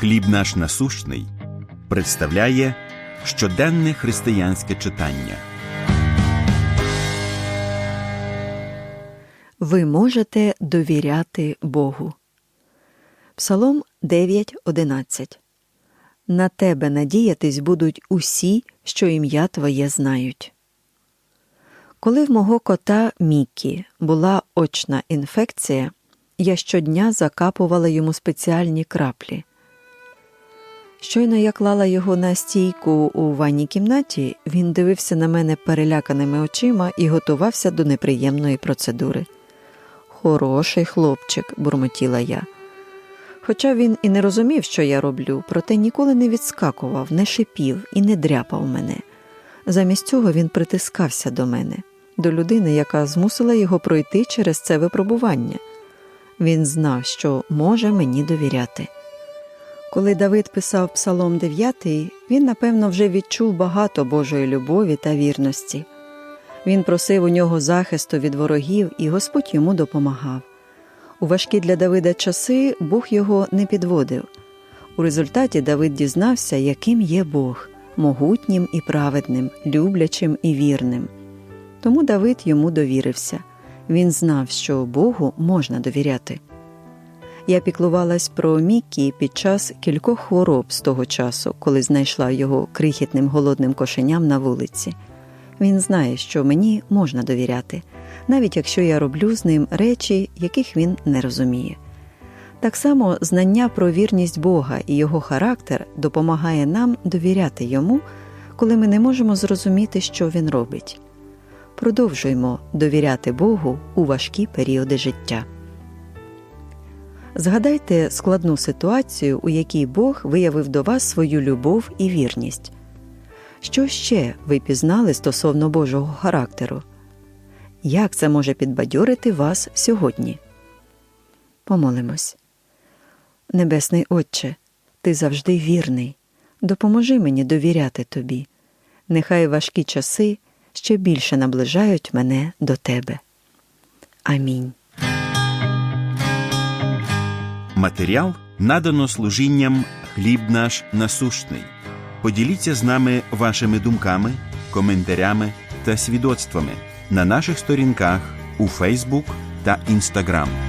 Хліб наш насущний представляє щоденне християнське читання. Ви можете довіряти Богу. Псалом 9.11 На тебе надіятись будуть усі, що ім'я Твоє знають. Коли в мого кота Мікі була очна інфекція, я щодня закапувала йому спеціальні краплі. Щойно я клала його на стійку у ванній кімнаті, він дивився на мене переляканими очима і готувався до неприємної процедури. Хороший хлопчик, бурмотіла я. Хоча він і не розумів, що я роблю, проте ніколи не відскакував, не шипів і не дряпав мене. Замість цього він притискався до мене, до людини, яка змусила його пройти через це випробування. Він знав, що може мені довіряти. Коли Давид писав Псалом 9, він, напевно, вже відчув багато Божої любові та вірності. Він просив у нього захисту від ворогів, і Господь йому допомагав. У важкі для Давида часи Бог його не підводив. У результаті Давид дізнався, яким є Бог могутнім і праведним, люблячим і вірним. Тому Давид йому довірився. Він знав, що Богу можна довіряти. Я піклувалась про Мікі під час кількох хвороб з того часу, коли знайшла його крихітним голодним кошеням на вулиці. Він знає, що мені можна довіряти, навіть якщо я роблю з ним речі, яких він не розуміє. Так само знання про вірність Бога і його характер допомагає нам довіряти йому, коли ми не можемо зрозуміти, що він робить. Продовжуємо довіряти Богу у важкі періоди життя. Згадайте складну ситуацію, у якій Бог виявив до вас свою любов і вірність. Що ще ви пізнали стосовно Божого характеру? Як це може підбадьорити вас сьогодні? Помолимось. Небесний Отче, Ти завжди вірний. Допоможи мені довіряти Тобі. Нехай важкі часи ще більше наближають мене до Тебе. Амінь. Матеріал надано служінням Хліб наш насущний. Поділіться з нами вашими думками, коментарями та свідоцтвами на наших сторінках у Фейсбук та Інстаграм.